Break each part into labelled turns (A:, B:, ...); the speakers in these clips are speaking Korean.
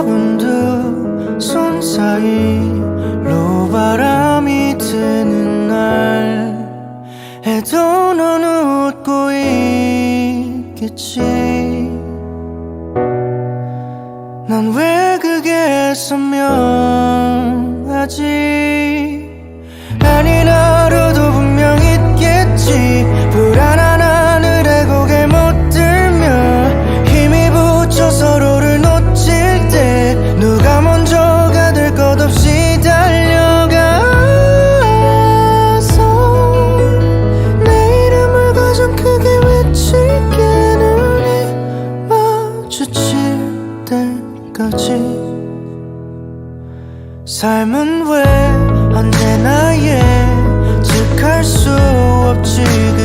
A: 가운 두 손 사이로 바람이 드는 날 해도 넌 웃고 있겠지. 난 왜 그게 선명하지? 아니 삶은 왜 언제나 예측할 수 없지.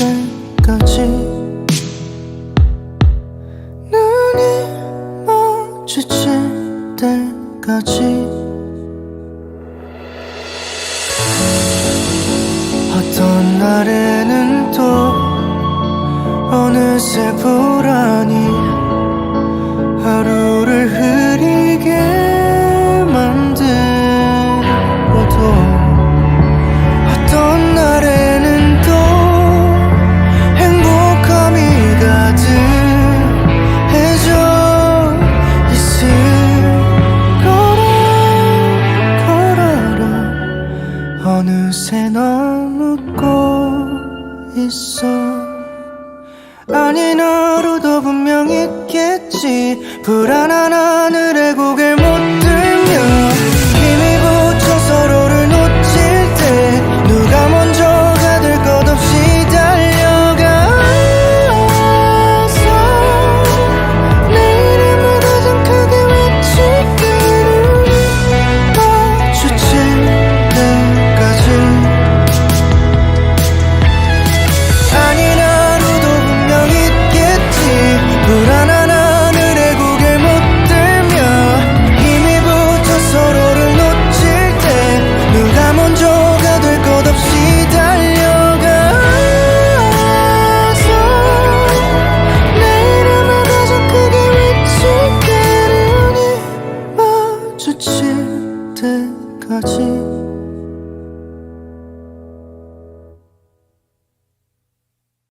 A: 때까지 눈이 마주칠 때까지 어떤 날에는 또 어느새 부 아닌 하루도 분명 있겠지. 불안한 하늘의 고개 모 언제까지.